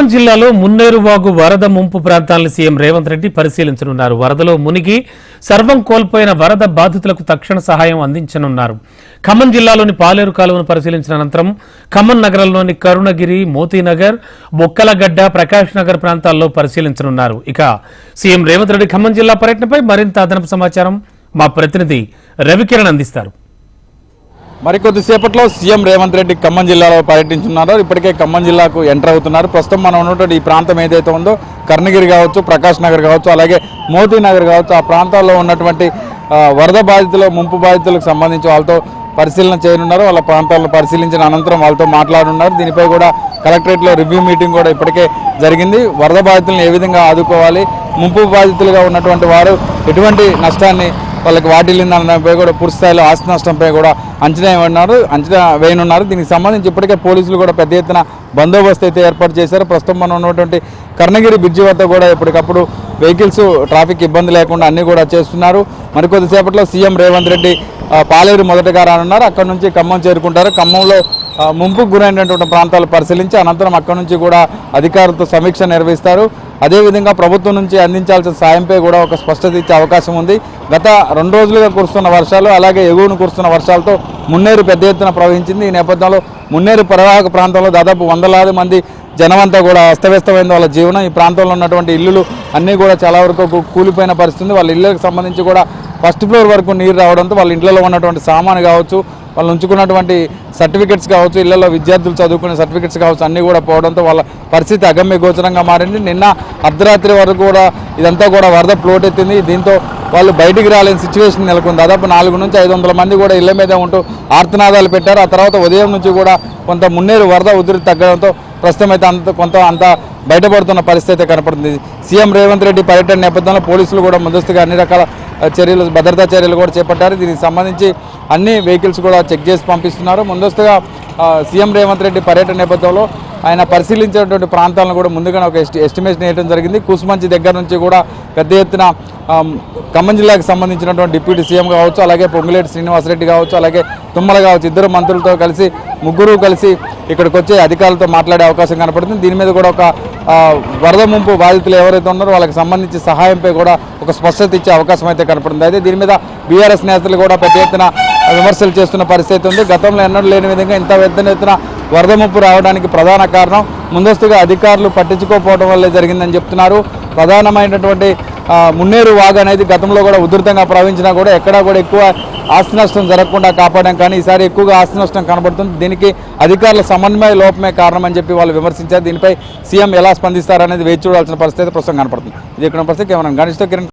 ఖమ్మం జిల్లాలో మున్నేరువాగు వరద ముంపు ప్రాంతాలను సీఎం రేవంత్ రెడ్డి పరిశీలించనున్నారు. వరదలో మునిగి సర్వం కోల్పోయిన వరద బాధితులకు తక్షణ సహాయం అందించనున్నారు. ఖమ్మం జిల్లాలోని పాలేరు కాలువను పరిశీలించిన అనంతరం ఖమ్మం నగరంలోని కరుణగిరి మోతీనగర్ బొక్కలగడ్డ ప్రకాష్ నగర్ ప్రాంతాల్లో పరిశీలించనున్నారు. ఇక సీఎం రేవంత్ రెడ్డి ఖమ్మం జిల్లా పర్యటనపై మరింత అదనపు సమాచారం మా ప్రతినిధి రవికిరణ్ అందిస్తారు. మరికొద్దిసేపట్లో సీఎం రేవంత్ రెడ్డి ఖమ్మం జిల్లాలో పర్యటించున్నారు. ఇప్పటికే ఖమ్మం జిల్లాకు ఎంటర్ అవుతున్నారు. ప్రస్తుతం మనం ఉన్నటువంటి ఈ ప్రాంతం ఏదైతే ఉందో కర్ణగిరి కావచ్చు ప్రకాష్ నగర్ కావచ్చు అలాగే మోతీ నగర్ కావచ్చు ఆ ప్రాంతాల్లో ఉన్నటువంటి వరద బాధితులు ముంపు బాధితులకు సంబంధించి వాళ్ళతో పరిశీలన చేయనున్నారు. వాళ్ళ ప్రాంతాలను పరిశీలించిన అనంతరం వాళ్ళతో మాట్లాడున్నారు. దీనిపై కూడా కలెక్టరేట్లో రివ్యూ మీటింగ్ కూడా ఇప్పటికే జరిగింది. వరద బాధితులను ఏ విధంగా ఆదుకోవాలి? ముంపు బాధితులుగా ఉన్నటువంటి వారు ఎటువంటి నష్టాన్ని వాళ్ళకి వాటిల్లిందనపై కూడా పూర్తి స్థాయిలో ఆస్తి నష్టంపై కూడా అంచనా వేయనున్నారు అంచనా వేయనున్నారు. దీనికి సంబంధించి ఇప్పటికే పోలీసులు కూడా పెద్ద ఎత్తున బందోబస్తు అయితే ఏర్పాటు చేశారు. ప్రస్తుతం మనం ఉన్నటువంటి కర్ణగిరి బ్రిడ్జి వద్ద కూడా ఎప్పటికప్పుడు వెహికల్స్ ట్రాఫిక్ ఇబ్బంది లేకుండా అన్నీ కూడా చేస్తున్నారు. మరికొద్దిసేపట్లో సీఎం రేవంత్ రెడ్డి పాలేరు మొదటగా రానున్నారు. అక్కడ నుంచి ఖమ్మం చేరుకుంటారు. ఖమ్మంలో ముంపుకు గురైనటువంటి ప్రాంతాలు పరిశీలించి అనంతరం అక్కడ నుంచి కూడా అధికారులతో సమీక్ష నిర్వహిస్తారు. అదేవిధంగా ప్రభుత్వం నుంచి అందించాల్సిన సాయంపై కూడా ఒక స్పష్టత ఇచ్చే అవకాశం ఉంది. గత రెండు రోజులుగా కురుస్తున్న వర్షాలు అలాగే ఎగువను కురుస్తున్న వర్షాలతో మున్నేరు పెద్ద ఎత్తున ప్రవహించింది. ఈ నేపథ్యంలో మున్నేరు పరివాహక ప్రాంతంలో దాదాపు వందలాది మంది జనమంతా కూడా అస్తవ్యస్తమైంది వాళ్ళ జీవనం. ఈ ప్రాంతంలో ఉన్నటువంటి ఇల్లులు అన్నీ కూడా చాలా వరకు కూలిపోయిన పరిస్థితి వాళ్ళ ఇళ్ళకి సంబంధించి కూడా ఫస్ట్ ఫ్లోర్ వరకు నీరు రావడంతో వాళ్ళ ఇంట్లో ఉన్నటువంటి సామాను కావచ్చు వాళ్ళు ఉంచుకున్నటువంటి సర్టిఫికెట్స్ కావచ్చు ఇళ్ళలో విద్యార్థులు చదువుకునే సర్టిఫికెట్స్ కావచ్చు అన్నీ కూడా పోవడంతో వాళ్ళ పరిస్థితి అగమ్య గోచరంగా మారింది. నిన్న అర్ధరాత్రి వరకు కూడా ఇదంతా కూడా వరద ఫ్లోట్ ఎత్తింది. దీంతో వాళ్ళు బయటికి రాలేని సిచ్యువేషన్ నెలకొంది. దాదాపు నాలుగు నుంచి ఐదు వందల మంది కూడా ఇళ్ళ మీద ఉంటూ ఆర్తనాదాలు పెట్టారు. ఆ తర్వాత ఉదయం నుంచి కూడా కొంత మున్నేరు వరద ఉధృతి తగ్గడంతో ప్రస్తుతం అయితే అంత కొంత అంత బయటపడుతున్న పరిస్థితి అయితే కనపడుతుంది. సీఎం రేవంత్ రెడ్డి పర్యటన నేపథ్యంలో పోలీసులు కూడా ముందస్తుగా అన్ని రకాల చర్యలు భద్రతా చర్యలు కూడా చేపట్టారు. దీనికి సంబంధించి అన్ని వెహికల్స్ కూడా చెక్ చేసి పంపిస్తున్నారు. ముందస్తుగా సీఎం రేవంత్ రెడ్డి పర్యటన నేపథ్యంలో ఆయన పరిశీలించేటువంటి ప్రాంతాలను కూడా ముందుగానే ఒక ఎస్టి ఎస్టిమేషన్ వేయడం జరిగింది. కుసుమంచి దగ్గర నుంచి కూడా పెద్ద ఎత్తున ఖమ్మం జిల్లాకు సంబంధించినటువంటి డిప్యూటీ సీఎం కావచ్చు అలాగే పొంగులేటి శ్రీనివాసరెడ్డి కావచ్చు అలాగే తుమ్మల కావచ్చు ఇద్దరు మంత్రులతో కలిసి ముగ్గురు కలిసి ఇక్కడికి వచ్చే అధికారులతో మాట్లాడే అవకాశం కనపడుతుంది. దీని మీద కూడా ఒక వరద ముంపు బాధితులు ఎవరైతే ఉన్నారో వాళ్ళకి సంబంధించి సహాయంపై కూడా ఒక స్పష్టత ఇచ్చే అవకాశం అయితే కనపడుతుంది. అయితే దీని మీద బీఆర్ఎస్ నేతలు కూడా పెద్ద ఎత్తున విమర్శలు చేస్తున్న పరిస్థితి ఉంది. గతంలో ఎన్నడూ లేని విధంగా ఇంత పెద్ద ఎత్తున వరద ముప్పు రావడానికి ప్రధాన కారణం ముందస్తుగా అధికారులు పట్టించుకోకపోవడం వల్లే జరిగిందని చెప్తున్నారు. ప్రధానమైనటువంటి మున్నేరు వాగు అనేది గతంలో కూడా ఉధృతంగా ప్రవహించినా కూడా ఎక్కడా కూడా ఎక్కువ ఆస్తి నష్టం జరగకుండా కాపాడాం కానీ ఈసారి ఎక్కువగా ఆస్తి నష్టం కనబడుతుంది. దీనికి అధికారుల సమన్వయ లోపమే కారణం అని చెప్పి వాళ్ళు విమర్శించారు. దీనిపై సీఎం ఎలా స్పందిస్తారనేది వేచి చూడాల్సిన పరిస్థితి ప్రస్తుతం కనపడుతుంది. ఇది ఇక్కడ పరిస్థితి. కేవలం గణేష్తో కిరణ్